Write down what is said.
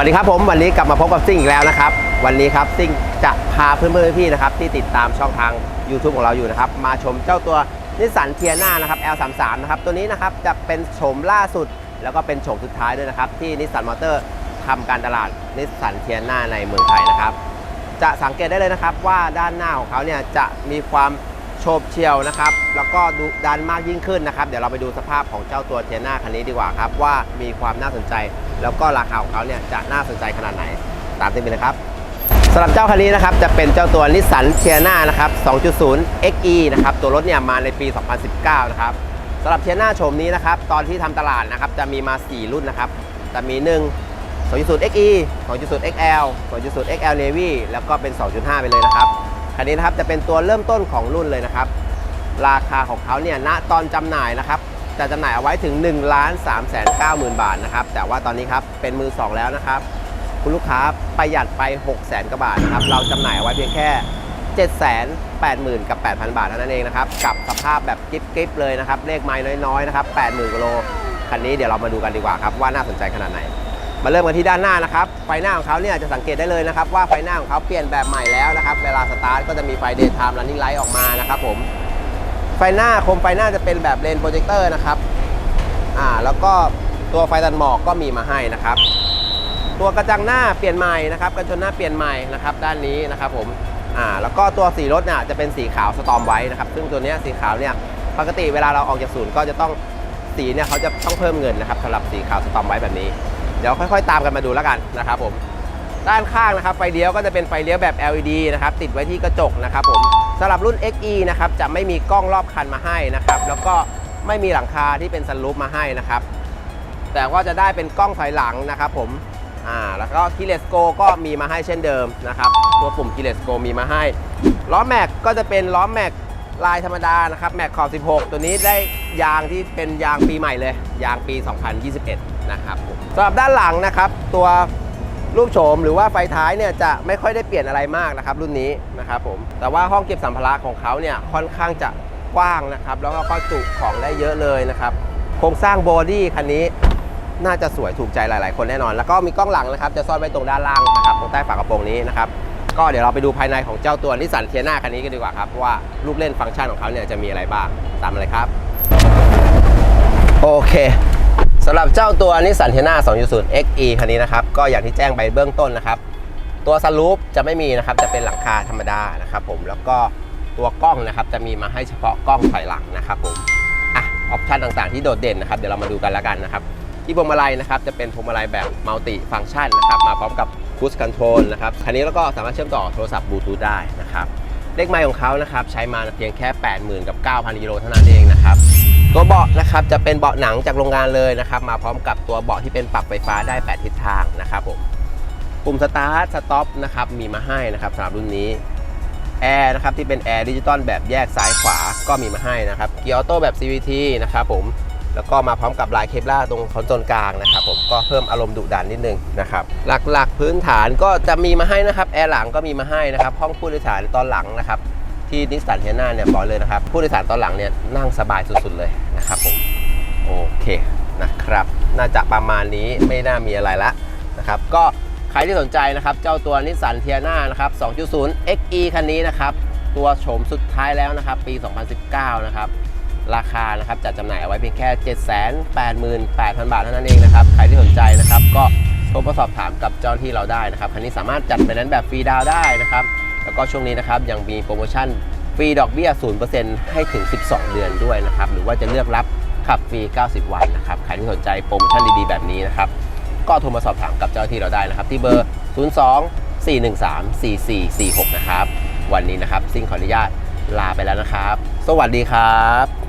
วัสดีครับผมวันนี้กลับมาพบกับซิ่งอีกแล้วนะครับ วันนี้ครับซิ่งจะพาเพื่อนๆพี่ๆนะครับที่ติดตามช่องทาง YouTube ของเราอยู่นะครับ มาชมเจ้าตัวนิสสันเทียนานะครับ L33 นะครับตัวนี้นะครับจะเป็นโฉมล่าสุด แล้วก็เป็นโฉมสุดท้ายด้วยนะครับ ที่นิสสันมอเตอร์ทำการตลาดนิสสันเทียนาในเมืองไทยนะครับ จะสังเกตได้เลยนะครับว่าด้านหน้าของเขาเนี่ยจะมีความ โฉบเฉี่ยวนะครับ แล้วก็ดุดันมากยิ่งขึ้นนะครับ เดี๋ยวเราไปดูสภาพของเจ้าตัวเทียนาคันนี้ดีกว่าครับ ว่ามีความน่าสนใจ แล้วก็ราคาของเขาเนี่ยจะน่าสนใจขนาดไหน ตามที่ไปเลยครับสำหรับเจ้าคันนี้นะครับจะเป็นเจ้าตัวนิสสันเทียนานะครับ 2.0 XE นะครับตัวรถเนี่ยมาในปี 2019 นะครับสำหรับเทียนาโฉมนี้นะครับตอนที่ทำตลาดนะครับจะมีมา 4 รุ่นนะครับจะมี 1 2.0 XE 2.0 XL 2.0 XL Navy แล้วก็เป็น 2.5 ไปเลยนะครับ คันนี้นะครับจะเป็นตัวเริ่มต้นของรุ่นเลยนะครับ ราคาของเขาเนี่ยณตอนจำหน่ายนะครับจะจำหน่ายเอาไว้ถึง 1 3 9 0 0 0 0 บาทนะครับ แต่ว่าตอนนี้ครับเป็นมือ 2 แล้วนะครับ คุณลูกค้าประหยัดไป 6 0 0 0 0กว่าบาทนะครับ เราจำหน่ายเอาไว้เพียงแค่ 7 8 0 0 0 0 กับ 8,000 บาทเท่านั้นเองนะครับ กับสภาพแบบกิ๊บๆเลยนะครับ เลขไม้น้อยๆ นะครับ 80,000กิโล คันนี้เดี๋ยวเรามาดูกันดีกว่าครับ ว่าน่าสนใจขนาดไหน มาเริ่มกันที่ด้านหน้านะครับ ไฟหน้าของเขาเนี่ยจะสังเกตได้เลยนะครับ ว่าไฟหน้าของเขาเปลี่ยนแบบใหม่แล้วนะครับ เวลาสตาร์ทก็จะมีไฟ daytime running light ออกมานะครับผม ไฟหน้าโคมไฟหน้าจะเป็นแบบเลนโปรเจคเตอร์นะครับ อ่า แล้วก็ตัวไฟตัดหมอกก็มีมาให้นะครับ ตัวกระจังหน้าเปลี่ยนใหม่นะครับ กระจกหน้าเปลี่ยนใหม่นะครับ ด้านนี้นะครับผม อ่า แล้วก็ตัวสีรถเนี่ยจะเป็นสีขาวสตอมไว้นะครับ ซึ่งตัวนี้สีขาวเนี่ย ปกติเวลาเราออกจากศูนย์ก็จะต้องสีเนี่ยเขาจะต้องเพิ่มเงินนะครับสำหรับสีขาวสตอมไว้แบบนี้ เดี๋ยวค่อยๆ ตามกันมาดูแล้วกันนะครับผมด้านข้างนะครับไฟเลี้ยวก็จะเป็นไฟเลี้ยวแบบ LED นะครับติดไว้ที่กระจกนะครับผมสำหรับรุ่น XE นะครับจะไม่มีกล้องรอบคันมาให้นะครับแล้วก็ไม่มีหลังคาที่เป็นซันรูฟมาให้นะครับแต่ว่าจะได้เป็นกล้องถอยหลังนะครับผมอ่าแล้วก็คีเลสโกก็มีมาให้เช่นเดิมนะครับตัวปุ่มคีเลสโกมีมาให้ล้อแม็กก็จะเป็นล้อแม็กลายธรรมดานะครับแม็กขอบ 16 ตัวนี้ได้ยางที่เป็นยางปีใหม่เลย ยางปี 2021 นะครับผมสำหรับด้านหลังนะครับตัวรูปโฉมหรือว่าไฟท้ายเนี่ยจะไม่ค่อยได้เปลี่ยนอะไรมากนะครับรุ่นนี้นะครับผมแต่ว่าห้องเก็บสัมภาระของเขาเนี่ยค่อนข้างจะกว้างนะครับแล้วก็จุของได้เยอะเลยนะครับโครงสร้างบอดี้คันนี้น่าจะสวยถูกใจหลาย ๆ คนแน่นอน แล้วก็มีกล้องหลังนะครับจะซ่อนไว้ตรงด้านล่างนะครับตรงใต้ฝากระโปรงนี้นะครับก็เดี๋ยวเราไปดูภายในของเจ้าตัวนิสสันเทียนาคันนี้กันดีกว่าครับว่าลูกเล่นฟังก์ชันของเขาเนี่ยจะมีอะไรบ้างตามมาเลยครับ โอเค สำหรับเจ้าตัวนิสสันเทน่า2.0 XE คันนี้นะครับ ก็อย่างที่แจ้งไปเบื้องต้นนะครับ ตัวสลูปจะไม่มีนะครับ จะเป็นหลังคาธรรมดานะครับผม แล้วก็ตัวกล้องนะครับ จะมีมาให้เฉพาะกล้องถอยหลังนะครับผมอะออปชันต่างๆที่โดดเด่นนะครับ เดี๋ยวเรามาดูกันแล้วกันนะครับ ที่พวงมาลัยนะครับ จะเป็นพวงมาลัยแบบมัลติฟัง c t ชันนะครับ มาพร้อมกับคูสคอนโทรลนะครับ คันนี้แล้วก็สามารถเชื่อมต่อโทรศัพท์บลูทูธได้นะครับ เลขไมล์ของเขานะครับ ใช้มาเพียงแค่ 80,000 กับ 9,000กิโลเท่านั้นเองนะครับ ตัวเบาะนะครับจะเป็นเบาะหนังจากโรงงานเลยนะครับ มาพร้อมกับตัวเบาะที่เป็นปรับไฟฟ้าได้ 8 ทิศทางนะครับผมปุ่มสตาร์ทสต็อปนะครับมีมาให้นะครับสำหรับรุ่นนี้แอร์นะครับที่เป็นแอร์ดิจิตอลแบบแยกซ้ายขวาก็มีมาให้นะครับเกียร์ออโต้แบบ CVT นะครับผมแล้วก็มาพร้อมกับลายเคปล่าตรงคอนโซลกลางนะครับผมก็เพิ่มอารมณ์ดุดันนิดนึงนะครับหลักๆพื้นฐานก็จะมีมาให้นะครับแอร์หลังก็มีมาให้นะครับห้องผู้โดยสารตอนหลังนะครับ ที่นิสสันเทียนาเนี่ยบอกเลยนะครับ ผู้โดยสารตอนหลังเนี่ยนั่งสบายสุดๆเลยนะครับผมโอเคนะครับ น่าจะประมาณนี้ไม่น่ามีอะไรละนะครับ ก็ใครที่สนใจนะครับ เจ้าตัวนิสสันเทียนานะครับ 2.0 XE คันนี้นะครับ ตัวโฉมสุดท้ายแล้วนะครับ ปี 2019 นะครับ ราคานะครับจัดจำหน่ายเอาไว้เพียงแค่ 788,000 บาทเท่านั้นเองนะครับ ใครที่สนใจนะครับ ก็โทรมาสอบถามกับเจ้าที่เราได้นะครับ คันนี้สามารถจัดไปนั้นแบบฟรีดาวได้นะครับ แล้วก็ช่วงนี้นะครับยังมีโปรโมชั่นฟรีดอกเบี้ย 0%ให้ถึง 12 เดือนด้วยนะครับ หรือว่าจะเลือกรับขับฟรี 90 วันนะครับ ใครที่สนใจโปรโมชั่นดีๆ แบบนี้นะครับ ก็โทรมาสอบถามกับเจ้าที่เราได้นะครับ ที่เบอร์ 02 413 4446 นะครับ วันนี้นะครับ ซิ่งขออนุญาตลาไปแล้วนะครับ สวัสดีครับ